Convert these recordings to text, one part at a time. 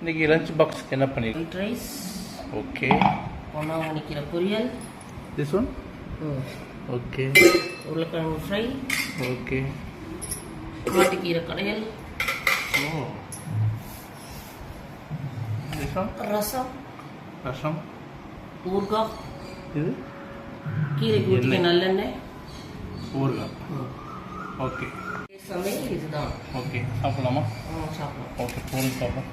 இன்னைக்கு lunch box என்ன பண்ணிருக்கீங்க ரைஸ் ஓகே பொன்னாங்கண்ணி கீரை பொரியல். திஸ் ஒன் ஓகே உருளைக்கிழங்கு ஃப்ரை ஓகே மாட்டுக்கீரை கடையல். Oh one rasam. ரசம். ஊறுகாய் இது? கீரை எண்ணெய். நல்லெண்ணெய். ஊறுகாய் ஓகே சமையல் இதுதான். ஓகே சாப்பிடலாமா? சாப்பிடலாம். ஓகே பூரி சாப்பிடும்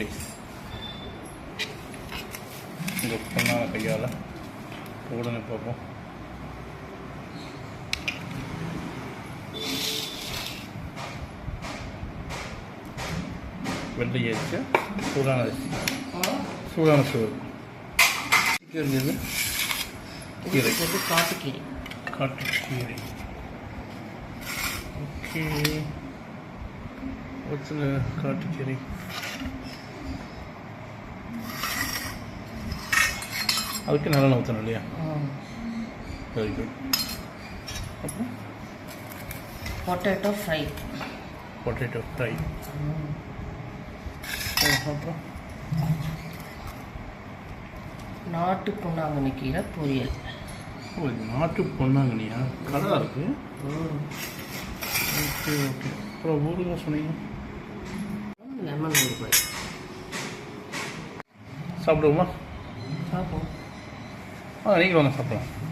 ப்ளீஸ் இந்த பொண்ணான கையால் உடனே பார்ப்போம் வெள்ளை அரிசி சூடான அரிசி. சூடான சோறு. இது கீரை. காட்டுக்கீரை. காட்டுக்கீரை. ஓகே. ஒத்துல காட்டுக்கீரை. அதுக்கு நல்லா ஊற்றணும் இல்லையா? வெரி குட் அப்புறம்? பொட்டேட்டோ ஃப்ரை பொட்டேட்டோ ஃப்ரை அப்புறம்? நாட்டு பொன்னாங்கண்ணி கீரை பொரியல். ஓ இது நாட்டு பொன்னாங்கண்ணியா? கடலா இருக்கு. ஓகே ஓகே அப்புறம் ஊறுகாய் சொன்னீங்க? லெமன் ஊறுகாய் சாப்பிடுவோமா? சாப்பிடுவோம். あ、リンゴのサプラン。